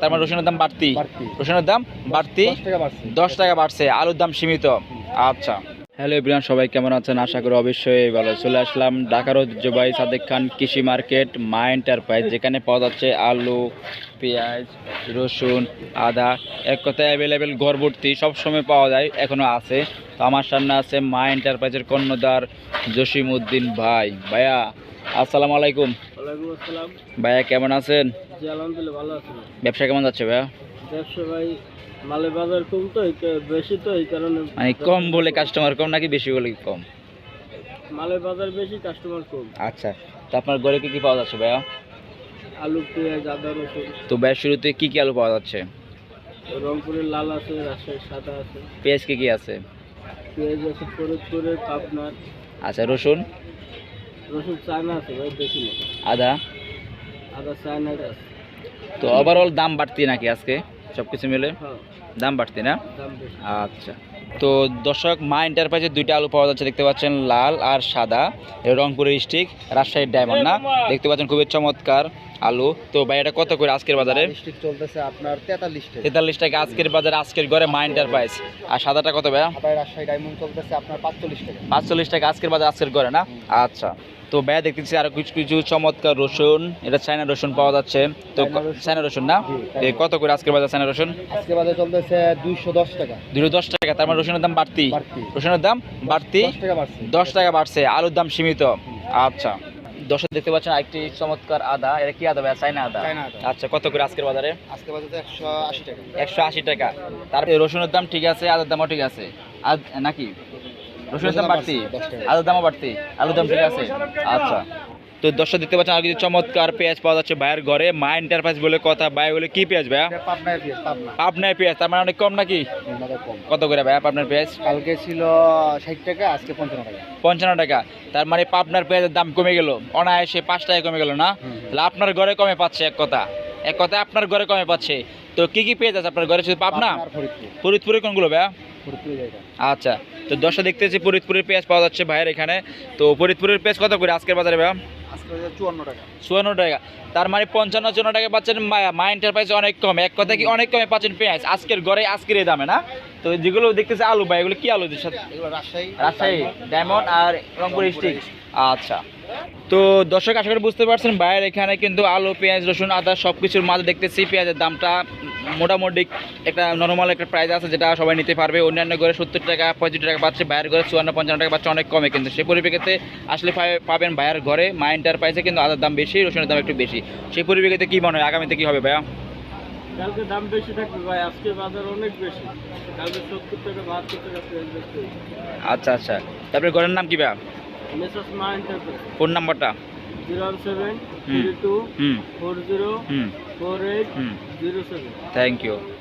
তার মানে রসুনের দাম বাড়তি। রসুনের দাম বাড়তি। দশ টাকা বাড়ছে। আলুর দাম সীমিত। আচ্ছা। হ্যালো ইব্রাহিম সবাই কেমন আছেন? আশা করি অবশ্যই ভালো চলে আসলাম ঢাকার ঐতিহ্যবাহী সাদেক খান কৃষি মার্কেট মা এন্টারপ্রাইজ যেখানে পাওয়া যাচ্ছে আলু পেঁয়াজ রসুন আদা। এক কথায় অ্যাভেলেবেল ঘরভর্তি সবসময় পাওয়া যায় এখনও আছে। তো আমার সামনে আছে মা এন্টারপ্রাইজের কর্ণধার জসিম উদ্দিন ভাই। ভাইয়া আসসালামু আলাইকুম। আসসালাম। ভাইয়া কেমন আছেন? ব্যবসা কেমন যাচ্ছে ভাইয়া? ব্যবসা ভাই মালের বাজার কম তো বেশি তো এই কারণে মানে কম বলে কাস্টমার কম নাকি বেশি বলে কম? মালের বাজার বেশি কাস্টমার কম। আচ্ছা তো আপনার ঘরে কি কি পাওয়া যাচ্ছে ভাইয়া? আলু পেঁয়াজ আদা রসুন। তো ভাইয়ের শুরুতে কি কি আলু পাওয়া যাচ্ছে? রংপুরের লাল আছে রাজশাহীর সাদা আছে। পেঁয়াজ কি কি আছে? পেঁয়াজ আছে ফরিদপুরের পাবনার। আচ্ছা রসুন? রসুন চায়না আছে ভাই না আদা? আদা চায়নার আছে। তো ওভারঅল দাম বাড়তি নাকি আজকে? সব কিছু মিলে? হ্যাঁ। দাম বাড়তি না? আচ্ছা। তো দর্শক মা এন্টারপ্রাইজের দুইটা আলু পাওয়া যাচ্ছে দেখতে পাচ্ছেন লাল আর সাদা। রংপুরের স্টিক রাজশাহীর ডায়মন্ড না? দেখতে পাচ্ছেন খুবই চমৎকার। আলু। তো ভাই এটা কত করে আজকের বাজারে? চলতেছে আপনার তেতাল্লিশ টাকা। তেতাল্লিশ টাকা আজকের বাজারে আজকের ঘরে মা এন্টারপ্রাইজ আর সাদাটা কত ভাইয়া? রাজশাহী ডায়মন্ড চলতেছে আপনার পাঁচচল্লিশ টাকা। পাঁচচল্লিশ টাকা আজকের বাজার আজকের ঘরে না? আচ্ছা। তো ভাইয়া দেখতেছি আরও কিছু কিছু চমৎকার রসুন। এটা চায়না রসুন পাওয়া যাচ্ছে। তো চায়না রসুন। না? কত করে আজকের বাজার চায়না রসুন? আজকে বাজার চলতেছে দুইশো দশ টাকা। দুইশো দশ টাকা তার মানে রসুনের দাম বাড়তি। রসুনের দাম বাড়তি? দশ টাকা বাড়ছে। আলুর দাম সীমিত। আচ্ছা। দর্শক দেখতে পাচ্ছেন আরেকটি চমৎকার আদা। এটা কি আদা ভাই? চাইনা আদা। আচ্ছা কত করে আজকের বাজারে? আজকের বাজারে একশো আশি টাকা। একশো আশি টাকা। তারপরে রসুনের দাম ঠিক আছে আদার দামও ঠিক আছে। আদ নাকি? রসুনের দাম বাড়তি। আদার আলুর দামও বাড়তি। আলুর দাম ঠিক আছে। আচ্ছা। তো দর্শক দেখতে পাচ্ছেন আর কিছু চমৎকার পেঁয়াজ পাওয়া যাচ্ছে ভাইয়ের ঘরে। মা এন্টারপ্রাইজ বলে কথা ভাই বলে কি পেঁয়াজ ভাইয়া? পাবনায় পেঁয়াজ তার মানে অনেক কম নাকি? কত করে ভাইয়া পাবনার পেঁয়াজ? কালকে ছিল ষাট টাকা আজকে পঞ্চান্ন টাকা। পঞ্চান্ন টাকা। তার মানে পাবনার পেঁয়াজের দাম কমে গেল। অনায়াসে পাঁচ টাকা কমে গেল না? তাহলে আপনার ঘরে কমে পাচ্ছে এক কথা। এক কথা আপনার ঘরে কমে পাচ্ছে। তো কি কি পেঁয়াজ আছে আপনার ঘরে? শুধু পাবনা? ফরিদপুরে। কোনগুলো ভাইয়া? আচ্ছা তো দশটা দেখতেছি ফরিদপুরের পেঁয়াজ পাওয়া যাচ্ছে ভাইয়ের এখানে। তো ফরিদপুরের পেঁয়াজ কত করে আজকের বাজারে ভাইয়া? টাকা। চুয়ান্ন টাকা। তার মানে পঞ্চান্ন চুয়ান্ন টাকা পাচ্ছেন মা- এন্টারপ্রাইজ অনেক কম। এক কথা কি অনেক কমে পাচ্ছেন পেঁয়াজ? আজকের ঘরে আজকের এই দামে না? তো যেগুলো দেখতেছে আলু ভাই এগুলো কি আলু সাথে রাজশাহী। রাজশাহী ডায়মন্ড আর রংপুর স্টিক আচ্ছা। তো দর্শক আশা করি বুঝতে পারছেন বাইরের এখানে কিন্তু আলু পেঁয়াজ রসুন আদা সব কিছুর মাঝে দেখতেছি। পেঁয়াজের দামটা মোটামুটি একটা নর্মাল একটা প্রাইস আছে যেটা সবাই নিতে পারবে। অন্যান্য ঘরে সত্তর টাকা পঁয়ষট্টি টাকা পাচ্ছে বাইরের ঘরে চুয়ান্ন পঞ্চান্ন টাকা পাচ্ছে অনেক কমে কিন্তু। সেই পরিপ্রেক্ষিতে আসলে পাবেন ভাইয়ের ঘরে। মা এন্টারপ্রাইজে কিন্তু আদার দাম বেশি রসুনের দাম একটু বেশি। সেই পরিপ্রেক্ষিতে কী মনে হয় আগামীতে কী হবে ভাইয়া? কালকে দাম বেশি থাকবে ভাই আজকে বাজার অনেক বেশি। কালকে সত্তর টাকা বাহাত্তর টাকা আচ্ছা আচ্ছা। তারপরে ঘরের নাম কী ভাইয়া? মেসাস মা এন্টারপ্রাইজ ফোন নাম্বারটা? Zero one seven three two four zero Hmm. Thank you.